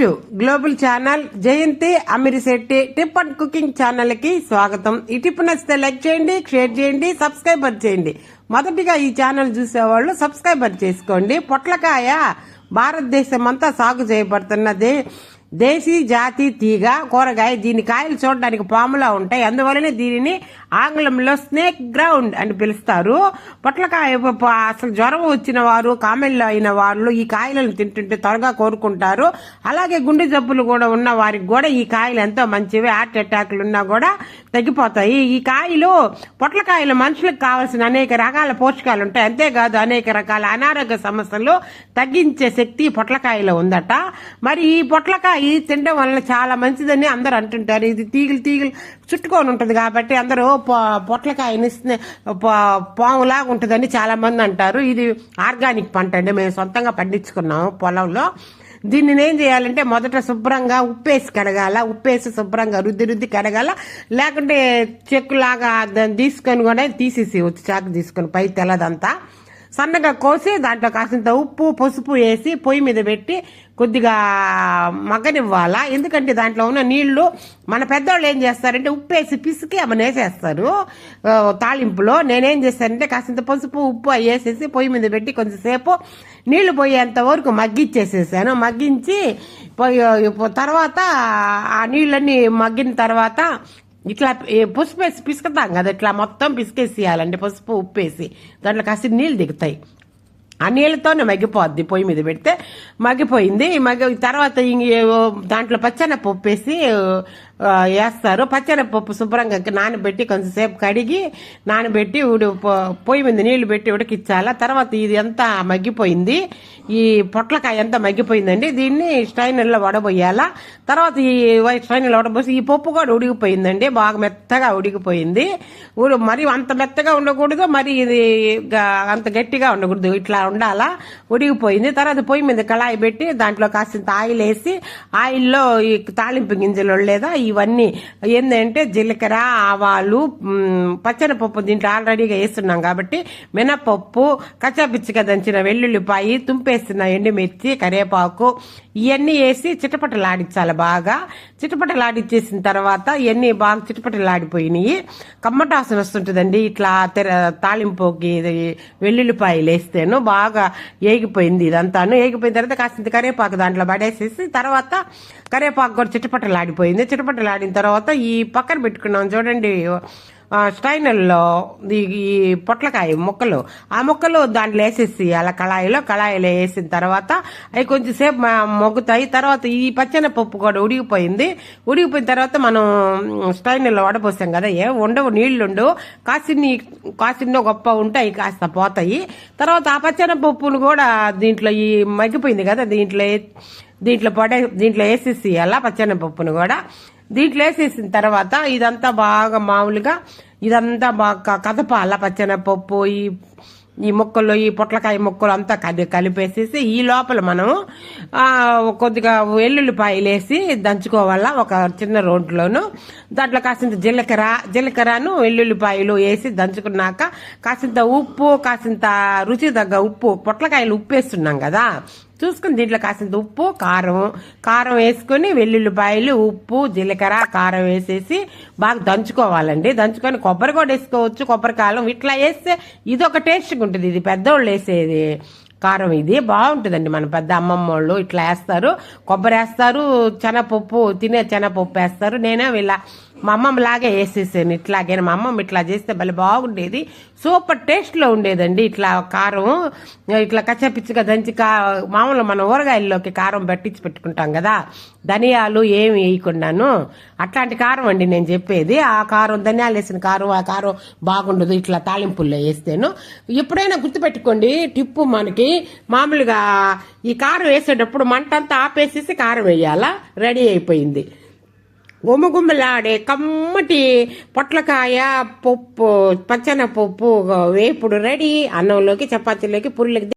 To global channel Jayanthi Amirisetty tip and cooking ఛానల్కి స్వాగతం. ఈ టిప్ నచ్చితే లైక్ చేయండి షేర్ చేయండి సబ్స్క్రైబర్ చేయండి. మొదటిగా ఈ ఛానల్ చూసేవాళ్ళు సబ్స్క్రైబర్ చేసుకోండి. పొట్లకాయ భారతదేశం అంతా సాగు చేయబడుతున్నది. దేశీ జాతి తీగ కూరగాయ దీని కాయలు చూడడానికి పాములా ఉంటాయి. అందువలనే దీనిని ఆంగ్లంలో స్నేక్ గ్రౌండ్ అని పిలుస్తారు. పొట్లకాయ అసలు జ్వరం వచ్చిన వారు కామెళ్ళు అయిన వాళ్ళు ఈ కాయలను తింటుంటే త్వరగా కోరుకుంటారు. అలాగే గుండె జబ్బులు కూడా ఉన్న వారికి కూడా ఈ కాయలు ఎంతో మంచివి. హార్ట్ అటాక్లు ఉన్నా కూడా తగ్గిపోతాయి. ఈ కాయలు పొట్లకాయలు మనుషులకు కావాల్సిన అనేక రకాల పోషకాలు ఉంటాయి. అంతేకాదు అనేక రకాల అనారోగ్య సమస్యలు తగ్గించే శక్తి పొట్లకాయలో ఉందట. మరి ఈ పొట్లకాయ తినడం వల్ల చాలా మంచిదని అందరూ అంటుంటారు. ఇది తీగలు తీగలు చుట్టుకొని ఉంటుంది కాబట్టి అందరూ పొట్లకాయని పాములాగా ఉంటుందని చాలా మంది అంటారు. ఇది ఆర్గానిక్ పంట అండి. మేము సొంతంగా పండించుకున్నాము పొలంలో. దీన్ని ఏం చేయాలంటే మొదట శుభ్రంగా ఉప్పేసి కడగాల. ఉప్పేసి శుభ్రంగా రుద్ది రుద్ది కడగాల. లేకుంటే చెక్కులాగా దాన్ని తీసుకొని కూడా తీసేసి వచ్చి చాకు తీసుకొని పై తెల్లదంతా. సన్నగా కోసి దాంట్లో కాసింత ఉప్పు పసుపు వేసి పొయ్యి మీద పెట్టి కొద్దిగా మగ్గనివ్వాలా? ఎందుకంటే దాంట్లో ఉన్న నీళ్ళు మన పెద్దవాళ్ళు ఏం చేస్తారంటే ఉప్పు వేసి పిసికి అమ్మ వేసేస్తారు. తాలింపులో. నేనేం చేస్తానంటే కాసింత పసుపు ఉప్పు అవి వేసేసి పొయ్యి మీద పెట్టి కొంచెంసేపు నీళ్ళు పోయేంత వరకు మగ్గిచ్చేసేసాను. మగ్గించి పోయి- తర్వాత ఆ నీళ్ళన్నీ మగ్గిన తర్వాత ఇట్లా పసుపు వేసి పిసుకుతాం కదా ఇట్లా మొత్తం పిసికేసేయాలండి పసుపు ఉప్పు వేసి దాంట్లో కాస్త నీళ్ళు దిగుతాయి. ఆ నీళ్ళతోనే మగ్గిపోద్ది పొయ్యి మీద పెడితే. మగ్గిపోయింది. మగ్గి తర్వాత ఇంక దాంట్లో పచ్చనపప్పు వేసి వేస్తారు వేస్తారు. పచ్చెనపప్పు శుభ్రంగా నానబెట్టి కొంచెంసేపు కడిగి నానబెట్టి ఉడి పొ- పొయ్యి మీద నీళ్ళు పెట్టి ఉడికిచ్చాలా. తర్వాత ఇది ఎంత మగ్గిపోయింది. ఈ పొట్లకాయ అంతా మగ్గిపోయిందండి. దీన్ని స్టైనర్లో వడబోయాలా. తర్వాత ఈ స్టైనర్లో వడబోసి ఈ పప్పు కూడా ఉడిగిపోయిందండి. బాగా మెత్తగా ఉడిగిపోయింది. మరి అంత మెత్తగా ఉండకూడదు. మరి ఇది అంత గట్టిగా ఉండకూడదు. ఇట్లా ఉండాలా? ఉడిగిపోయింది. తర్వాత పొయ్యి మీద కళాయి పెట్టి దాంట్లో కాసింత ఆయిల్ వేసి ఆయిల్లో ఈ తాలింపు గింజలు లేదా ఇవన్నీ ఏంటంటే జీలకర్ర ఆవాలు పచ్చని పప్పు దీంట్లో ఆల్రెడీగా వేస్తున్నాం కాబట్టి మినపప్పు కచ్చాపిచ్చిక దంచిన వెల్లుల్లిపాయి తుంపేసిన ఎండుమిర్చి కరివేపాకు ఇవన్నీ వేసి చిటపటలాడించాలి బాగా. చిటపటలాడిచ్చేసిన తర్వాత ఇవన్నీ బాగా చిటపటలాడిపోయినాయి. కమ్మటాసన వస్తుంటుందండి. ఇట్లా తెర తాలింపుకి వెల్లుల్లిపాయలు వేస్తేను బాగా బాగా ఏగిపోయింది ఇదంతాను ఏగిపోయిన తర్వాత కాసింత కరివేపాకు దాంట్లో పడేసేసి తర్వాత కరివేపాకు కూడా చిటపటలాడిపోయింది. చిటపటలాడిన తర్వాత ఈ పక్కన పెట్టుకున్నాం చూడండి. స్టైనల్లో ఈ పొట్లకాయ ముక్కలు ఆ ముక్కలు దాంట్లో వేసేసి అలా కళాయిలో కళాయిలో వేసిన తర్వాత అవి కొంచెంసేపు మొగ్గుతాయి. తర్వాత ఈ పచ్చెనపప్పు కూడా ఉడిగిపోయింది ఉడిగిపోయిన తర్వాత మనం స్టైనర్లో వడపోసాం కదా ఏ ఉండవు నీళ్ళుండవు కాసిన్ని కాసిన్నో గొప్ప ఉంటాయి కాస్త పోతాయి. తర్వాత ఆ పచ్చెనపప్పును కూడా దీంట్లో ఈ మగ్గిపోయింది కదా దీంట్లో దీంట్లో పడే దీంట్లో వేసేసి అలా పచ్చెనపప్పును కూడా దీంట్లో వేసేసిన తర్వాత ఇదంతా బాగా మామూలుగా ఇదంతా బాగా కదపాల పచ్చనపప్పు ఈ ఈ ముక్కలు ఈ పొట్లకాయ ముక్కలు అంతా కది కలిపేసేసి ఈ లోపల మనం కొద్దిగా వెల్లుల్లిపాయలు వేసి దంచుకోవాలా ఒక చిన్న రోడ్లోను దాంట్లో కాసింత జీలకర్ర జీలకర్రను వెల్లుల్లిపాయలు వేసి దంచుకున్నాక కాసింత ఉప్పు కాసింత రుచి తగ్గ ఉప్పు పొట్లకాయలు ఉప్పు వేస్తున్నాం కదా. చూసుకుని దీంట్లో కాసింత ఉప్పు కారం. కారం వేసుకొని వెల్లుల్లిపాయలు ఉప్పు జీలకర్ర కారం వేసేసి బాగా దంచుకోవాలండి. దంచుకొని కొబ్బరి కూడా వేసుకోవచ్చు కొబ్బరి కారం. ఇట్లా వేస్తే ఇది ఒక టేస్ట్గా ఉంటుంది ఇది పెద్దోళ్ళు వేసేది కారం ఇది. బాగుంటుందండి మన పెద్ద అమ్మమ్మ వాళ్ళు ఇట్లా వేస్తారు. కొబ్బరి వేస్తారు శనగపప్పు తినే శనగపప్పు వేస్తారు. నేనే వీళ్ళ మా అమ్మమ్మ లాగే వేసేసాను ఇట్లాగే. మా అమ్మమ్మ ఇట్లా చేస్తే భలే బాగుండేది. సూపర్ టేస్ట్లో ఉండేదండి ఇట్లా కారం. ఇట్లా కచ్చపిచ్చిగా దంచి కా మామూలు మన ఊరగాయల్లోకి కారం పట్టించి పెట్టుకుంటాం కదా. ధనియాలు ఏమి వేయకుండాను. అట్లాంటి కారం అండి నేను చెప్పేది. ఆ కారం ధనియాలు వేసిన కారం ఆ కారం బాగుండదు. ఇట్లా తాలింపుల్లో వేస్తేను. ఎప్పుడైనా గుర్తుపెట్టుకోండి టిప్పు మనకి మామూలుగా ఈ కారం వేసేటప్పుడు మంట అంతా ఆపేసేసి కారం వేయాలా? రెడీ అయిపోయింది. గుమగుమలాడే కమ్మటి పొట్లకాయ పప్పు పచ్చన పప్పు వేపుడు రెడీ. అన్నంలోకి చపాతీలోకి పుల్లకి